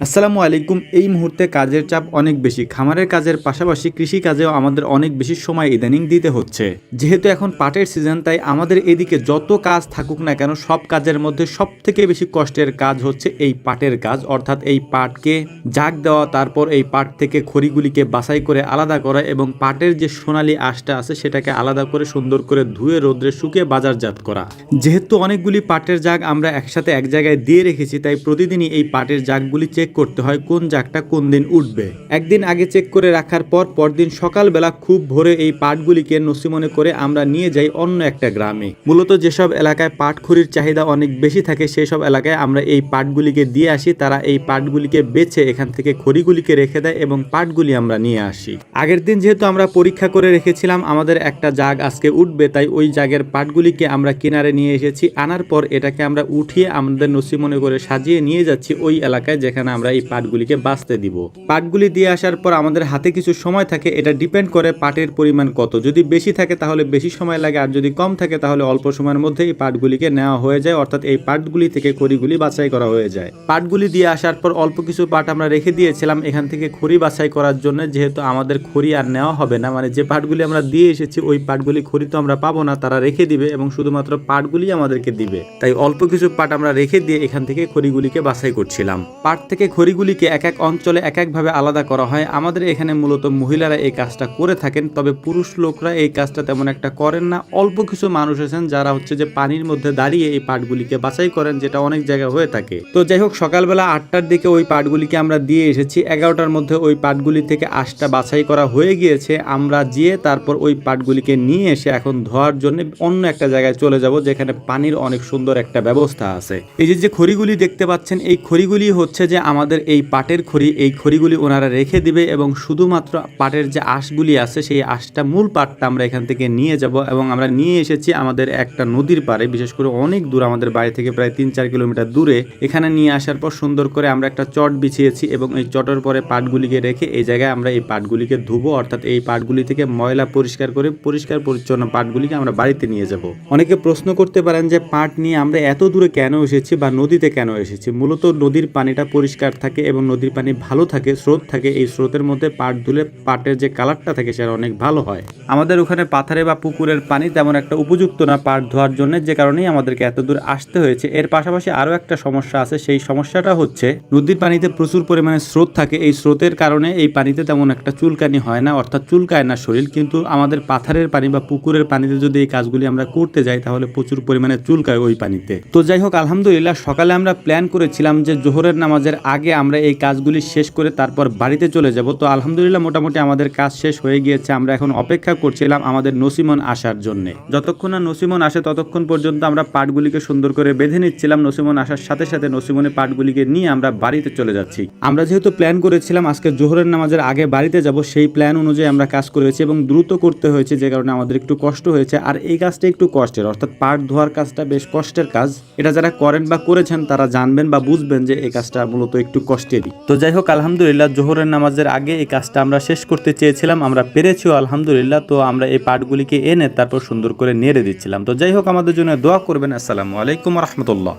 আসসালামু আলাইকুম। এই মুহূর্তে কাজের চাপ অনেক বেশি। খামারের কাজের পাশাপাশি কৃষি কাজেও আমাদের অনেক বেশি সময় ইদানিং দিতে হচ্ছে। যেহেতু এখন পাটের সিজন, তাই আমাদের এদিকে যত কাজ থাকুক না কেন, সব কাজের মধ্যে সব থেকে বেশি কষ্টের কাজ হচ্ছে এই পাটের কাজ। অর্থাৎ এই পাটকে জাগ দেওয়া, তারপর এই পাট থেকে খড়িগুলিকে বাছাই করে আলাদা করা এবং পাটের যে সোনালি আঁশটা আছে, সেটাকে আলাদা করে সুন্দর করে ধুয়ে রোদ্রে শুকিয়ে বাজারজাত করা। যেহেতু অনেকগুলি পাটের জাগ আমরা একসাথে এক জায়গায় দিয়ে রেখেছি, তাই প্রতিদিনই এই পাটের জাগগুলি চেক করতে হয় কোন জাগটা কোন দিন উঠবে। একদিন আগে চেক করে রাখার পর পরদিন সকালবেলা খুব ভোরে এই পাটগুলিকে নসিমনে করে আমরা নিয়ে যাই অন্য একটা গ্রামে। মূলত যেসব এলাকায় পাটখড়ির চাহিদা অনেক বেশি থাকে সেই সব এলাকায় আমরা এই পাটগুলিকে দিয়ে আসি, তারা এই পাটগুলিকে বেছে এখান থেকে খড়িগুলিকে রেখে দেয় এবং পাটগুলি আমরা নিয়ে আসি। আগের দিন যেহেতু আমরা পরীক্ষা করে রেখেছিলাম, আমাদের একটা জাগ আজকে উঠবে, তাই ওই জাগের পাটগুলিকে আমরা কিনারে নিয়ে এসেছি। আনার পর এটাকে আমরা উঠিয়ে আমাদের নসিমনে করে সাজিয়ে নিয়ে যাচ্ছি ওই এলাকায় যেখানে আমরা এই পাটগুলিকে বাঁচতে দিব। পাটগুলি দিয়ে আসার পর আমাদের হাতে কিছু সময় থাকে, এটা ডিপেন্ড করে পাটের পরিমাণ কত। যদি বেশি থাকে তাহলে বেশি সময় লাগে, আর যদি কম থাকে তাহলে অল্প সময়ের মধ্যে এই পাটগুলিকে নেওয়া হয়ে যায়, অর্থাৎ এই পাটগুলি থেকে খড়িগুলি বাছাই করা হয়ে যায়। পাটগুলি দিয়ে আসার পর অল্প কিছু পাট আমরা রেখে দিয়েছিলাম, এখান থেকে খড়ি বাছাই করার জন্য, যেহেতু আমাদের খড়ি আর নেওয়া হবে না মানে যে পাটগুলি আমরা দিয়ে এসেছি, ওই পাটগুলি খড়ি তো আমরা পাবো না, তারা রেখে দিবে এবং শুধুমাত্র পাটগুলি আমাদেরকে দিবে। তাই অল্প কিছু পাট আমরা রেখে দিয়ে এখান থেকে খড়িগুলিকে বাছাই করছিলাম। পাট থেকে খড়িগুলিকে এক এক অঞ্চলে এক একভাবে আলাদা করা হয়। আমাদের এখানে মূলত মহিলারা এই কাজটা করে থাকেন, তবে পুরুষ লোকরা এই কাজটা তেমন একটা করেন না। অল্প কিছু মানুষ আছেন যারা হচ্ছে যে পানির মধ্যে দাঁড়িয়ে এই পাটগুলিকে বাছাই করেন, যেটা অনেক জায়গায় হয়ে থাকে। তো যাই হোক, সকালবেলা আটটার দিকে ওই পাটগুলিকে আমরা দিয়ে এসেছি। এগারোটার মধ্যে ওই পাটগুলি থেকে আশটা বাছাই করা হয়ে গিয়েছে। আমরা যেয়ে তারপর ওই পাটগুলিকে নিয়ে এসে এখন ধোয়ার জন্য অন্য একটা জায়গায় চলে যাব, যেখানে পানির অনেক সুন্দর একটা ব্যবস্থা আছে। এই যে খড়িগুলি দেখতে পাচ্ছেন, এই খড়িগুলি হচ্ছে যে আমাদের এই পাটের খড়ি, এই খড়িগুলি ওনারা রেখে দিবে এবং শুধুমাত্র পাটের যে আঁশগুলি আছে, সেই আঁশটা মূল পাটটা আমরা এখান থেকে নিয়ে যাব এবং আমরা নিয়ে এসেছি আমাদের একটা নদীর পাড়ে, বিশেষ করে অনেক দূর আমাদের বাড়ি থেকে প্রায় তিন চার কিলোমিটার দূরে। এখানে নিয়ে আসার পর সুন্দর করে আমরা একটা চট বিছিয়েছি এবং এই চটের পরে পাটগুলিকে রেখে এই জায়গায় আমরা এই পাটগুলিকে ধুবো, অর্থাৎ এই পাটগুলি থেকে ময়লা পরিষ্কার করে, পরিষ্কার পরিচ্ছন্ন পাটগুলিকে আমরা বাড়িতে নিয়ে যাব। অনেকে প্রশ্ন করতে পারেন যে, পাট নিয়ে আমরা এত দূরে কেন এসেছি বা নদীতে কেন এসেছি? মূলত নদীর পানিটা পরিষ্কার থাকে এবং নদীর পানি ভালো থাকে, স্রোত থাকে, এই স্রোতের মধ্যে পাট ধুলে পাটের যে কালারটা থাকে সেটা অনেক ভালো হয়। আমাদের ওখানে পাথারে বা পুকুরের পানি তেমন একটা উপযুক্ত না পাট ধোয়ার জন্য, যে কারণেই আমাদেরকে এত দূর আসতে হয়েছে। এর পাশাপাশি আরও একটা সমস্যা আছে, সেই সমস্যাটা হচ্ছে নদীর পানিতে প্রচুর পরিমাণে স্রোত থাকে। এই স্রোতের কারণে এই পানিতে তেমন একটা চুলকানি হয় না, অর্থাৎ চুলকায় না শরীর। কিন্তু আমাদের পাথারের পানি বা পুকুরের পানিতে যদি এই কাজগুলি আমরা করতে যাই, তাহলে প্রচুর পরিমাণে চুলকায় ওই পানিতে। তো যাই হোক, আলহামদুলিল্লাহ, সকালে আমরা প্ল্যান করেছিলাম যে জোহরের নামাজের আগে আমরা এই কাজগুলি শেষ করে তারপর বাড়িতে চলে যাব। তো আলহামদুলিল্লাহ মোটামুটি আমাদের কাজ শেষ হয়ে গিয়েছে। আমরা এখন অপেক্ষা করছিলাম আমাদের নসিমন আসার জন্য। যতক্ষণ না নসিমন আসে ততক্ষণ পর্যন্ত আমরা পাটগুলিকে সুন্দর করে বেঁধে নিচ্ছিলাম। নসিমন আসার সাথে সাথে নসিমনের পাটগুলিকে নিয়ে আমরা বাড়িতে চলে যাচ্ছি। আমরা যেহেতু প্ল্যান করেছিলাম আজকে জোহরের নামাজের আগে বাড়িতে যাব, সেই প্ল্যান অনুযায়ী আমরা কাজ করেছি এবং দ্রুত করতে হয়েছে, যে কারণে আমাদের একটু কষ্ট হয়েছে। আর এই কাজটা একটু কষ্টের, অর্থাৎ পাট ধোয়ার কাজটা বেশ কষ্টের কাজ। এটা যারা করেন বা করেছেন তারা জানবেন বা বুঝবেন যে এই কাজটা মূলত একটু কষ্টেরই তো যাই হোক আলহামদুলিল্লাহ, জোহরের নামাজের আগে এই কাজটা আমরা শেষ করতে চেয়েছিলাম, আমরা পেরেছিও আলহামদুলিল্লাহ, তো আমরা এই পাটগুলিকে এনে তারপর সুন্দর করে নেড়ে দিচ্ছিলাম। তো যাই হোক আমাদের জন্য দোয়া করবেন। আসসালামু আলাইকুম রহমতুল্লাহ।